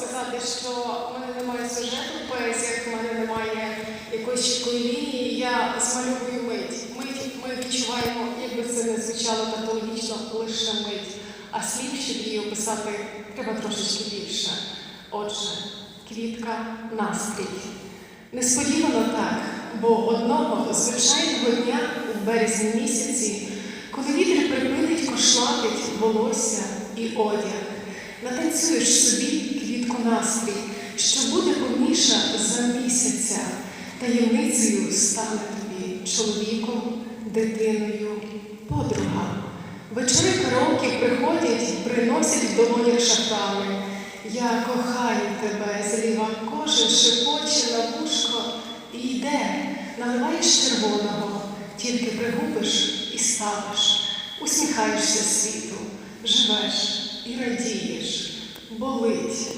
сказати, що в мене немає сюжету в поезіях, в мене немає якоїсь чіткої лінії. Я змальовую мить. Мить ми відчуваємо, якби це не звучало патологічно, лише мить. А слів, щоб її описати, треба трошечки більше. Отже, квітка настрій. Несподівано так, бо одного звичайного дня у березні місяці, коли вітер припинить кошлатить волосся і одяг, натанцюєш собі настрій, що буде повніша за місяця, таємницею стане тобі чоловіком, дитиною, подруга. Вечори караоке приходять, приносять в долонях шафрани. Я кохаю тебе, зліва кожен шепоче на вушко і йде, наливаєш червоного, тільки пригубиш і ставиш, усміхаєшся світу, живеш і радієш, болить